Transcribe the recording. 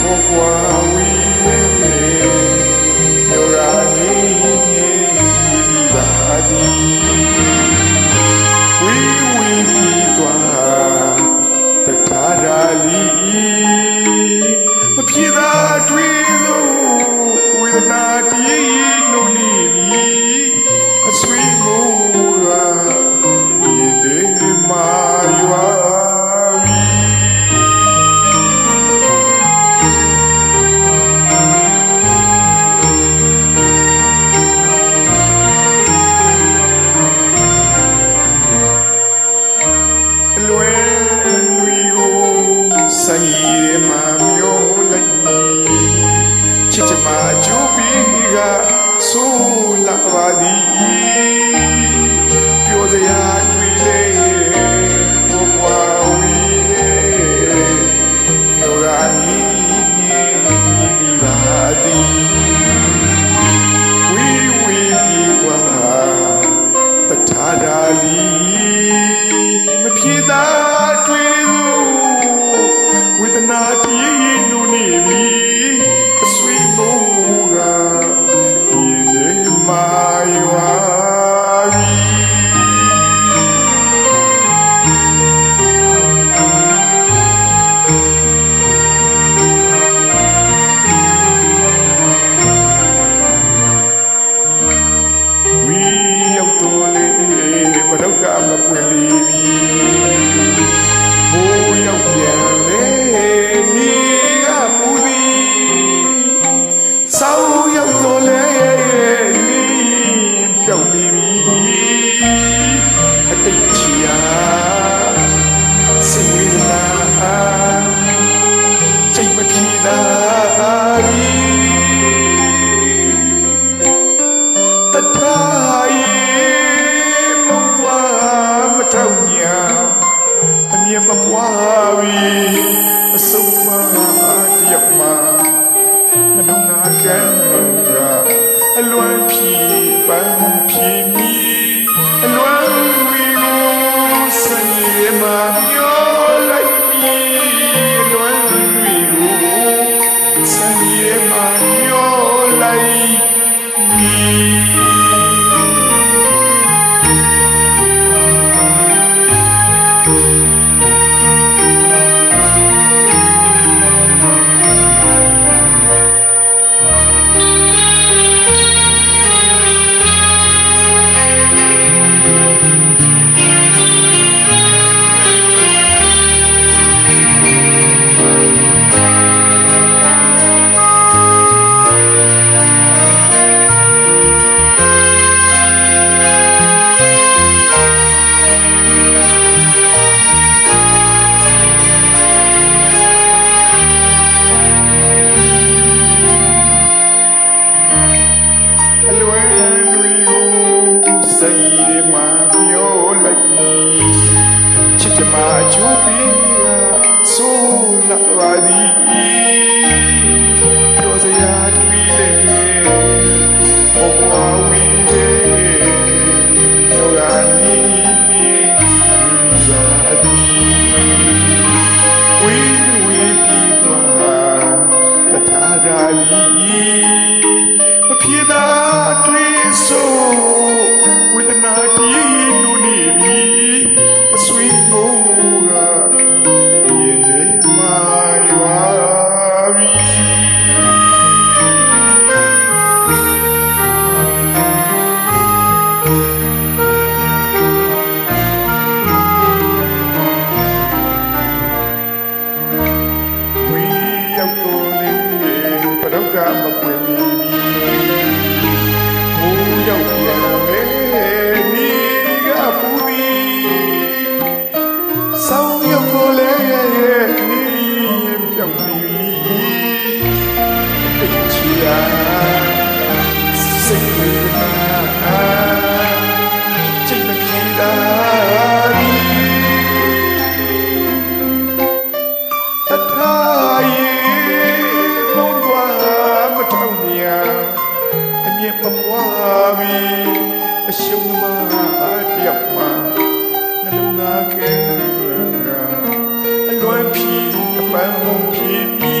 Pourquoi မပွားပြီအဆုံးမ ótimo. kuvuka baby. မြင်ပပွားပြီးအရှုံးမှာတယောက်မှာနှလုံးသားခဲကအလွန်ဖြီးအပန်းဟုံးဖြီး